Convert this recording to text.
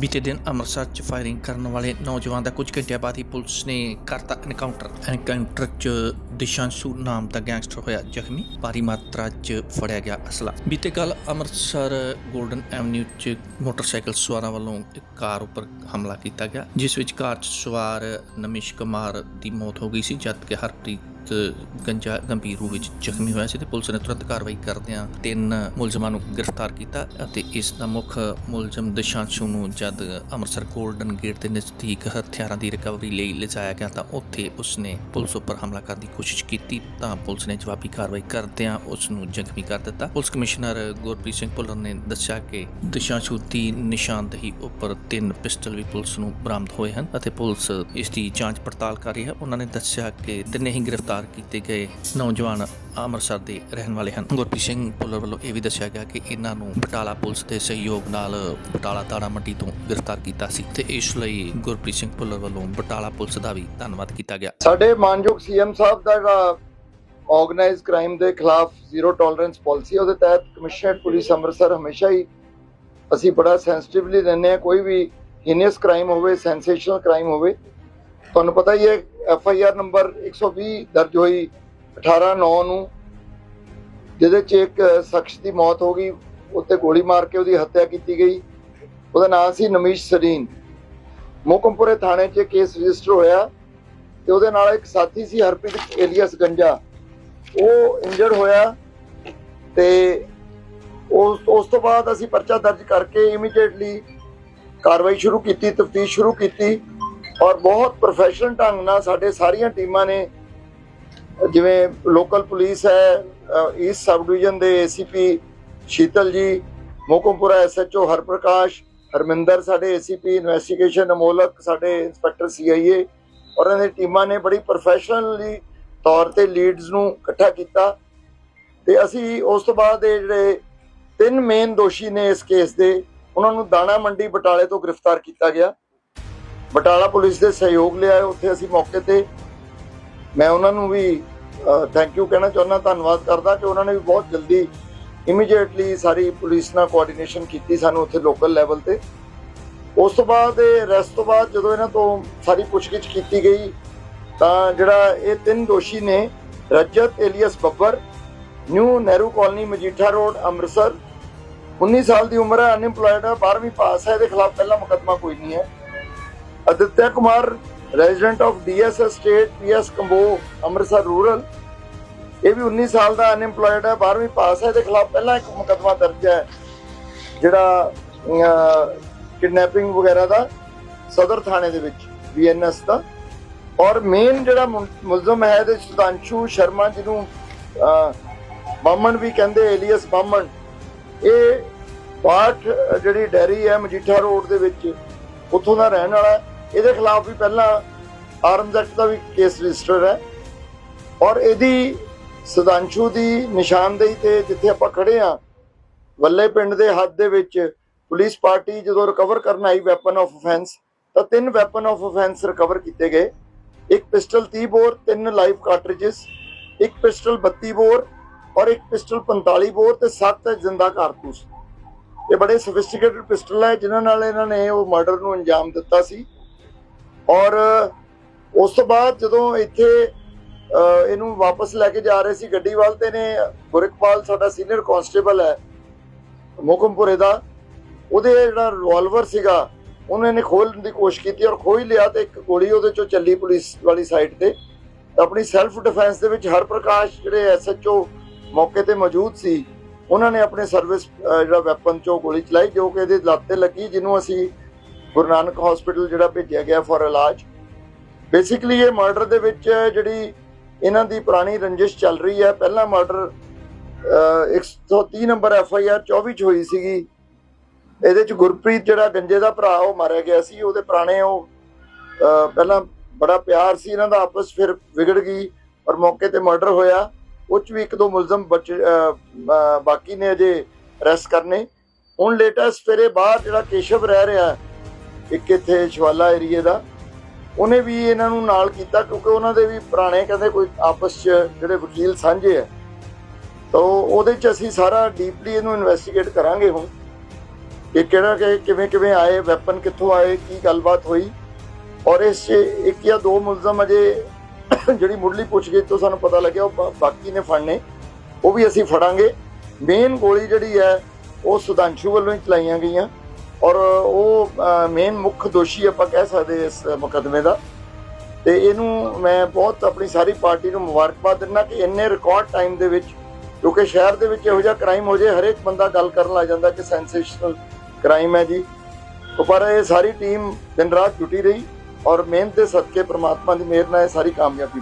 ਬੀਤੇ ਦਿਨ ਅੰਮ੍ਰਿਤਸਰ 'ਚ ਫਾਇਰਿੰਗ ਕਰਨ ਵਾਲੇ ਨੌਜਵਾਨ ਦਾ ਕੁਝ ਘੰਟਿਆਂ ਬਾਅਦ ਹੀ ਪੁਲਿਸ ਨੇ ਕਰਤਾ ਐਨਕਾਊਂਟਰ ਐਨਕਾਊਂਟਰ 'ਚ ਦਿਸ਼ਾਂਸ਼ੂ ਨਾਮ ਦਾ ਗੈਂਗਸਟਰ ਹੋਇਆ, ਜ਼ਖਮੀ ਭਾਰੀ ਮਾਤਰਾ 'ਚ ਫੜਿਆ ਗਿਆ ਅਸਲਾ। ਬੀਤੇ ਕੱਲ ਅੰਮ੍ਰਿਤਸਰ 골ਡਨ ਐਵਨਿਊ 'ਚ ਮੋਟਰਸਾਈਕਲ ਸਵਾਰਾਂ ਵੱਲੋਂ ਇੱਕ ਕਾਰ ਉੱਪਰ ਹਮਲਾ ਕੀਤਾ ਗਿਆ, ਜਿਸ ਵਿੱਚ ਕਾਰ 'ਚ ਸਵਾਰ ਨਮਿਸ਼ ਕੁਮਾਰ ਦੀ ਮੌਤ ਹੋ ਗਈ ਸੀ ਜਦਕਿ ਹਰਪ੍ਰੀਤ ਗੰਜਾ, ਗੰਭੀਰ ਰੂਪ ਵਿੱਚ ਜ਼ਖਮੀ ਹੋਇਆ ਸੀ ਤੇ ਪੁਲਿਸ ਨੇ ਤੁਰੰਤ ਕਾਰਵਾਈ ਕਰਦਿਆਂ ਤਿੰਨ ਮੁਲਜ਼ਮਾਂ ਨੂੰ ਗ੍ਰਿਫਤਾਰ ਕੀਤਾ ਅਤੇ ਇਸ ਦਾ ਮੁੱਖ ਮੁਲਜ਼ਮ ਦਿਸ਼ਾਂਸ਼ੂ ਨੂੰ ਜਦ ਅੰਮ੍ਰਿਤਸਰ 골ਡਨ ਗੇਟ ਦੇ ਨਜ਼ਦੀਕ ਹਥਿਆਰਾਂ ਦੀ ਰਿਕਵਰੀ ਲਈ ਲਿਜਾਇਆ ਗਿਆ ਤਾਂ ਉੱਥੇ ਉਸਨੇ ਪੁਲਿਸ ਉੱਪਰ ਹਮਲਾ ਕਰਨ ਦੀ ਕੋਸ਼ਿਸ਼ ਕੀਤੀ ਤਾਂ ਪੁਲਿਸ ਨੇ ਜਵਾਬੀ ਕਾਰਵਾਈ ਕਰਦਿਆਂ ਉਸ ਨੂੰ ਜ਼ਖਮੀ ਕਰ ਦਿੱਤਾ। ਪੁਲਿਸ ਕਮਿਸ਼ਨਰ ਗੁਰਪ੍ਰੀਤ ਸਿੰਘ ਭੁੱਲਰ ਨੇ ਦੱਸਿਆ ਕਿ ਦਸ਼ਾਂਸ਼ੂ ਦੀ ਨਿਸ਼ਾਨਦੇਹੀ ਉੱਪਰ ਤਿੰਨ ਪਿਸਟਲ ਵੀ ਪੁਲਿਸ ਨੂੰ ਬਰਾਮਦ ਹੋਏ ਹਨ ਅਤੇ ਪੁਲਿਸ ਇਸ ਦੀ ਜਾਂਚ ਪੜਤਾਲ ਕਰ ਰਹੀ ਹੈ। ਉਹਨਾਂ ਨੇ ਦੱਸਿਆ ਕਿ ਤਿੰਨੇ ਹੀ ਗ੍ਰਿਫਤਾਰ ਕੀਤੇ ਗਏ ਨੌਜਵਾਨ ਅੰਮ੍ਰਿਤਸਰ ਦੇ ਰਹਿਣ ਵਾਲੇ ਹਨ। ਗੁਰਪ੍ਰੀਤ ਸਿੰਘ ਭੁੱਲਰ ਵੱਲੋਂ ਇਹ ਵੀ ਦੱਸਿਆ ਗਿਆ ਕਿ ਇਹਨਾਂ ਨੂੰ ਬਟਾਲਾ ਪੁਲਿਸ ਦੇ ਸਹਿਯੋਗ ਨਾਲ ਬਟਾਲਾ ਦਾਣਾ ਮੰਡੀ ਤੋਂ ਗ੍ਰਿਫਤਾਰ ਕੀਤਾ ਸੀ ਤੇ ਇਸ ਲਈ ਗੁਰਪ੍ਰੀਤ ਸਿੰਘ ਭੁੱਲਰ ਵੱਲੋਂ ਬਟਾਲਾ ਪੁਲਿਸ ਦਾ ਵੀ ਧੰਨਵਾਦ ਕੀਤਾ ਗਿਆ। ਸਾਡੇ ਮਾਨਯੋਗ ਸੀਐਮ ਸਾਹਿਬ ਦਾ ਜਿਹੜਾ ਆਰਗੇਨਾਈਜ਼ਡ ਕ੍ਰਾਈਮ ਦੇ ਖਿਲਾਫ ਜ਼ੀਰੋ ਟੋਲਰੈਂਸ ਪਾਲਿਸੀ ਉਹਦੇ ਤਹਿਤ ਕਮਿਸ਼ਨਰੇਟ ਪੁਲਿਸ ਅੰਮ੍ਰਿਤਸਰ ਹਮੇਸ਼ਾ ਹੀ ਅਸੀਂ ਬੜਾ ਸੈਂਸਿਟਿਵਲੀ ਲੈਂਦੇ ਆ ਕੋਈ ਵੀ ਹੀਨੀਅਸ ਕ੍ਰਾਈਮ ਹੋਵੇ ਸੈਂਸੇਸ਼ਨਲ ਕ੍ਰਾਈਮ ਹੋਵੇ ਤੁਹਾਨੂੰ ਪਤਾ ਹੀ ਹੈ ਐਫ ਆਈ ਆਰ ਨੰਬਰ 120 ਦਰਜ ਹੋਈ 18 9 ਨੂੰ, ਜਿਹਦੇ ਚ ਇੱਕ ਸ਼ਖਸ ਦੀ ਮੌਤ ਹੋ ਗਈ, ਉੱਤੇ ਗੋਲੀ ਮਾਰ ਕੇ ਉਹਦੀ ਹੱਤਿਆ ਕੀਤੀ ਗਈ। ਉਹਦਾ ਨਾਮ ਸੀ ਨਮੀਸ਼ ਸਰੀਨ ਮੋਕਮਪੁਰੇ ਥਾਣੇ 'ਚ ਕੇਸ ਰਜਿਸਟਰ ਹੋਇਆ ਤੇ ਉਹਦੇ ਨਾਲ ਇੱਕ ਸਾਥੀ ਸੀ ਹਰਪ੍ਰੀਤ ਏਲੀਅਸ ਗੰਜਾ। ਉਹ ਇੰਜਰਡ ਹੋਇਆ ਤੇ ਉਸ ਉਸ ਤੋਂ ਬਾਅਦ ਅਸੀਂ ਪਰਚਾ ਦਰਜ ਕਰਕੇ ਇਮੀਡੀਏਟਲੀ ਕਾਰਵਾਈ ਸ਼ੁਰੂ ਕੀਤੀ, ਤਫਤੀਸ਼ ਸ਼ੁਰੂ ਕੀਤੀ। ਔਰ ਬਹੁਤ ਪ੍ਰੋਫੈਸ਼ਨਲ ਢੰਗ ਨਾਲ ਸਾਡੇ ਸਾਰੀਆਂ ਟੀਮਾਂ ਨੇ, ਜਿਵੇਂ ਲੋਕਲ ਪੁਲਿਸ ਹੈ ਈਸਟ ਸਬ ਡਿਵੀਜ਼ਨ ਦੇ ਏਸੀਪੀ ਸ਼ੀਤਲ ਜੀ, ਮੋਕਮਪੁਰਾ ਐਸਐਚਓ ਹਰਪ੍ਰਕਾਸ਼, ਹਰਮਿੰਦਰ ਸਾਡੇ ਏਸੀਪੀ ਇਨਵੈਸਟੀਗੇਸ਼ਨ ਅਮੋਲਕ ਸਾਡੇ ਇੰਸਪੈਕਟਰ ਸੀਆਈਏ ਔਰ ਇਹਨਾਂ ਦੀ ਟੀਮਾਂ ਨੇ ਬੜੀ ਪ੍ਰੋਫੈਸ਼ਨਲੀ ਤੌਰ ਤੇ ਲੀਡਸ ਨੂੰ ਇਕੱਠਾ ਕੀਤਾ। ਤੇ ਅਸੀਂ ਉਸ ਤੋਂ ਬਾਅਦ ਇਹ ਜਿਹੜੇ ਤਿੰਨ ਮੇਨ ਦੋਸ਼ੀ ਨੇ ਇਸ ਕੇਸ ਦੇ, ਉਹਨਾਂ ਨੂੰ ਦਾਣਾ ਮੰਡੀ ਬਟਾਲੇ ਤੋਂ ਗ੍ਰਿਫਤਾਰ ਕੀਤਾ ਗਿਆ। ਬਟਾਲਾ ਪੁਲਿਸ ਦੇ ਸਹਿਯੋਗ ਲਿਆ ਉੱਥੇ ਅਸੀਂ ਮੌਕੇ ਤੇ ਮੈਂ ਉਹਨਾਂ ਨੂੰ ਵੀ ਥੈਂਕ ਯੂ ਕਹਿਣਾ ਚਾਹੁੰਦਾ, ਧੰਨਵਾਦ ਕਰਦਾ ਕਿ ਉਹਨਾਂ ਨੇ ਵੀ ਬਹੁਤ ਜਲਦੀ ਇਮੀਡੀਏਟਲੀ ਸਾਰੀ ਪੁਲਿਸ ਨਾਲ ਕੋਆਰਡੀਨੇਸ਼ਨ ਕੀਤੀ ਸਾਨੂੰ ਉੱਥੇ ਲੋਕਲ ਲੈਵਲ ਤੇ। ਉਸ ਤੋਂ ਬਾਅਦ ਇਹ ਅਰੈਸਟ ਤੋਂ ਬਾਅਦ ਜਦੋਂ ਇਹਨਾਂ ਤੋਂ ਸਾਰੀ ਪੁੱਛਗਿੱਛ ਕੀਤੀ ਗਈ, ਤਾਂ ਜਿਹੜਾ ਇਹ ਤਿੰਨ ਦੋਸ਼ੀ ਨੇ, Rajat alias Babbar, new Nehru colony Majitha road, Amritsar 19 ਸਾਲ ਦੀ ਉਮਰ ਹੈ, ਅਨਇੰਪਲੋਇਡ ਹੈ 12ਵੀਂ ਪਾਸ ਹੈ, ਇਹਦੇ ਖਿਲਾਫ ਪਹਿਲਾ ਮੁਕੱਦਮਾ ਕੋਈ ਨਹੀਂ ਹੈ। Aditya Kumar resident of DS state PS Kambo, Amritsar rural ਇਹ ਵੀ 19 ਸਾਲ ਦਾ ਅਨਇੰਪਲੋਇਡ ਹੈ 12ਵੀਂ ਪਾਸ ਹੈ, ਇਹਦੇ ਖਿਲਾਫ ਪਹਿਲਾਂ ਇੱਕ ਮੁਕੱਦਮਾ ਦਰਜ ਹੈ, ਜਿਹੜਾ ਕਿਡਨੈਪਿੰਗ ਵਗੈਰਾ ਦਾ, ਸਦਰ ਥਾਣੇ ਦੇ ਵਿੱਚ ਬੀਐਨਐਸ ਦਾ। ਔਰ ਮੇਨ ਜਿਹੜਾ ਮੁਲਜ਼ਮ ਹੈ ਇਹਦੇ 'ਚ ਸੁਦਾਂਸ਼ੂ ਸ਼ਰਮਾ, ਜਿਹਨੂੰ ਬਾਮਣ ਵੀ ਕਹਿੰਦੇ ਏਲੀਅਸ ਬਾਮਣ। ਇਹ ਪਾਠ, ਜਿਹੜੀ ਡੈਰੀ ਹੈ, ਮਜੀਠਾ ਰੋਡ ਦੇ ਵਿੱਚ, ਉੱਥੋਂ ਦਾ ਰਹਿਣ ਵਾਲਾ ਇਹਦੇ ਖਿਲਾਫ ਵੀ ਪਹਿਲਾਂ ਆਰਮਜ਼ ਐਕਟ ਦਾ ਵੀ ਕੇਸ ਰਜਿਸਟਰ ਹੈ ਔਰ ਇਹਦੀ ਸੁਦਾਂਸ਼ੂ ਦੀ ਨਿਸ਼ਾਨਦੇਹੀ ਤੇ ਜਿੱਥੇ ਆਪਾਂ ਖੜੇ ਆ ਵੱਲੇ ਪਿੰਡ ਦੇ ਹੱਦ ਦੇ ਵਿੱਚ ਪੁਲਿਸ ਪਾਰਟੀ ਜਦੋਂ ਰਿਕਵਰ ਕਰਨ ਆਈ ਵੈਪਨ ਆਫ ਅਫੈਂਸ ਤਾਂ ਤਿੰਨ ਵੈਪਨ ਆਫ ਅਫੈਂਸ ਰਿਕਵਰ ਕੀਤੇ ਗਏ। ਇੱਕ ਪਿਸਟਲ 30 ਬੋਰ, ਤਿੰਨ ਲਾਈਵ ਕਾਰਟ੍ਰਿਜਸ ਇੱਕ ਪਿਸਟਲ 32 ਬੋਰ ਔਰ ਇੱਕ ਪਿਸਟਲ 45 ਬੋਰ ਤੇ ਸੱਤ ਜ਼ਿੰਦਾ ਕਾਰਤੂਸ। ਇਹ ਬੜੇ ਸੋਫਿਸਟੀਕੇਟਡ ਪਿਸਟਲ ਹੈ, ਜਿਨ੍ਹਾਂ ਨਾਲ ਇਹਨਾਂ ਨੇ ਉਹ ਮਰਡਰ ਨੂੰ ਅੰਜਾਮ ਦਿੱਤਾ ਸੀ। ਔਰ ਉਸ ਤੋਂ ਬਾਅਦ ਜਦੋਂ ਇੱਥੇ ਇਹਨੂੰ ਵਾਪਸ ਲੈ ਕੇ ਜਾ ਰਹੇ ਸੀ ਗੱਡੀ ਵੱਲ ਤੇ ਨੇ, ਗੁਰਿਕਪਾਲ ਸਾਡਾ ਸੀਨੀਅਰ ਕਾਂਸਟੇਬਲ ਹੈ ਮੋਕਮਪੁਰੇ ਦਾ, ਉਹਦੇ ਜਿਹੜਾ ਰਿਵਾਲਵਰ ਸੀਗਾ, ਉਹਨਾਂ ਨੇ ਖੋਲਣ ਦੀ ਕੋਸ਼ਿਸ਼ ਕੀਤੀ ਔਰ ਖੋਹ ਲਿਆ ਤੇ ਇੱਕ ਗੋਲੀ ਉਹਦੇ ਚੋਂ ਚੱਲੀ ਪੁਲਿਸ ਵਾਲੀ ਸਾਈਡ ਤੇ। ਆਪਣੀ ਸੈਲਫ ਡਿਫੈਂਸ ਦੇ ਵਿੱਚ ਹਰ ਪ੍ਰਕਾਸ਼ ਜਿਹੜੇ ਐਸਐਚਓ ਮੌਕੇ ਤੇ ਮੌਜੂਦ ਸੀ, ਉਹਨਾਂ ਨੇ ਆਪਣੇ ਸਰਵਿਸ ਜਿਹੜਾ ਵੈਪਨ ਚੋਂ ਗੋਲੀ ਚਲਾਈ, ਜੋ ਕਿ ਇਹਦੇ ਲੱਤ ਤੇ ਲੱਗੀ, ਜਿਹਨੂੰ ਅਸੀਂ ਗੁਰੂ ਨਾਨਕ ਹਸਪੀਟਲ ਜਿਹੜਾ ਭੇਜਿਆ ਗਿਆ ਫॉर ਇਲਾਜ। ਬੇਸਿਕਲੀ ਇਹ ਮਰਡਰ ਦੇ ਵਿੱਚ ਜਿਹੜੀ ਇਹਨਾਂ ਦੀ ਪੁਰਾਣੀ ਰੰਜਿਸ਼ ਚੱਲ ਰਹੀ ਹੈ, ਪਹਿਲਾ murder 130 number F I R 24 ਚ ਹੋਈ ਸੀਗੀ। ਇਹਦੇ ਚ ਗੁਰਪ੍ਰੀਤ ਜਿਹੜਾ ਗੰਜੇ ਦਾ ਭਰਾ, ਉਹ ਮਾਰਿਆ ਗਿਆ ਸੀ। ਉਹਦੇ ਪੁਰਾਣੇ ਉਹ ਪਹਿਲਾਂ ਬੜਾ ਪਿਆਰ ਸੀ ਇਹਨਾਂ ਦਾ, ਆਪਸ ਫਿਰ ਵਿਗੜ ਗਈ ਔਰ ਮੌਕੇ ਤੇ ਮਰਡਰ ਹੋਇਆ। ਉਹ ਚ ਵੀ ਇੱਕ ਦੋ ਮੁਲਜ਼ਮ ਬਚ ਬਾਕੀ ਨੇ ਅਜੇ ਅਰੈਸਟ ਕਰਨੇ। ਹੁਣ ਲੇਟੈਸਟ ਫਿਰੇ ਬਾਹਰ ਜਿਹੜਾ ਕੇਸ਼ਵ ਰਹਿ ਰਿਹਾ ਇੱਕ ਇੱਥੇ ਸ਼ਵਾਲਾ ਏਰੀਏ ਦਾ, ਉਹਨੇ ਵੀ ਇਹਨਾਂ ਨੂੰ ਨਾਲ ਕੀਤਾ ਕਿਉਂਕਿ ਉਹਨਾਂ ਦੇ ਵੀ ਪੁਰਾਣੇ ਕਹਿੰਦੇ ਕੋਈ ਆਪਸ ਚ ਜਿਹੜੇ ਵਕੀਲ ਸਾਂਝੇ ਆ। ਤਾਂ ਉਹਦੇ ਚ ਅਸੀਂ ਸਾਰਾ ਡੀਪਲੀ ਇਹਨੂੰ ਇਨਵੈਸਟੀਗੇਟ ਕਰਾਂਗੇ ਹੁਣ ਕਿ ਕਿਹੜਾ ਕਿ ਕਿਵੇਂ ਕਿਵੇਂ ਆਏ, ਵੈਪਨ ਕਿੱਥੋਂ ਆਏ, ਕੀ ਗੱਲਬਾਤ ਹੋਈ। ਔਰ ਇਸ 'ਚ ਇੱਕ ਜਾਂ ਦੋ ਮੁਲਜ਼ਮ ਅਜੇ ਜਿਹੜੀ ਮੁੱਢਲੀ ਪੁੱਛਗਿੱਛ ਤੋਂ ਸਾਨੂੰ ਪਤਾ ਲੱਗਿਆ, ਉਹ ਬਾਕੀ ਨੇ ਫੜਨੇ। ਉਹ ਵੀ ਅਸੀਂ ਫੜਾਂਗੇ। ਮੇਨ ਗੋਲੀ ਜਿਹੜੀ ਹੈ, ਉਹ ਸੁਧਾਂਸ਼ੂ ਵੱਲੋਂ ਹੀ ਚਲਾਈਆਂ ਗਈਆਂ। ਔਰ ਉਹ ਮੇਨ ਮੁੱਖ ਦੋਸ਼ੀ ਆਪਾਂ ਕਹਿ ਸਕਦੇ ਇਸ ਮੁਕੱਦਮੇ ਦਾ। ਤੇ ਇਹਨੂੰ ਮੈਂ ਬਹੁਤ ਆਪਣੀ ਸਾਰੀ ਪਾਰਟੀ ਨੂੰ ਮੁਬਾਰਕਬਾਦ ਦਿੰਦਾ ਕਿ ਇੰਨੇ ਰਿਕਾਰਡ ਟਾਈਮ ਦੇ ਵਿੱਚ, ਕਿਉਂਕਿ ਸ਼ਹਿਰ ਦੇ ਵਿੱਚ ਇਹੋ ਜਿਹਾ ਕ੍ਰਾਈਮ ਹੋ ਜੇ, ਹਰੇਕ ਬੰਦਾ ਗੱਲ ਕਰਨ ਲੱਗ ਜਾਂਦਾ ਕਿ ਸੈਂਸੇਸ਼ਨਲ ਕ੍ਰਾਈਮ ਹੈ ਜੀ। ਪਰ ਇਹ ਸਾਰੀ ਟੀਮ ਦਿਨ ਰਾਤ ਜੁਟੀ ਰਹੀ ਔਰ ਮਿਹਨਤ ਦੇ ਸਦਕੇ ਪ੍ਰਮਾਤਮਾ ਦੀ ਮਿਹਰ ਨਾਲ ਇਹ ਸਾਰੀ ਕਾਮਯਾਬੀ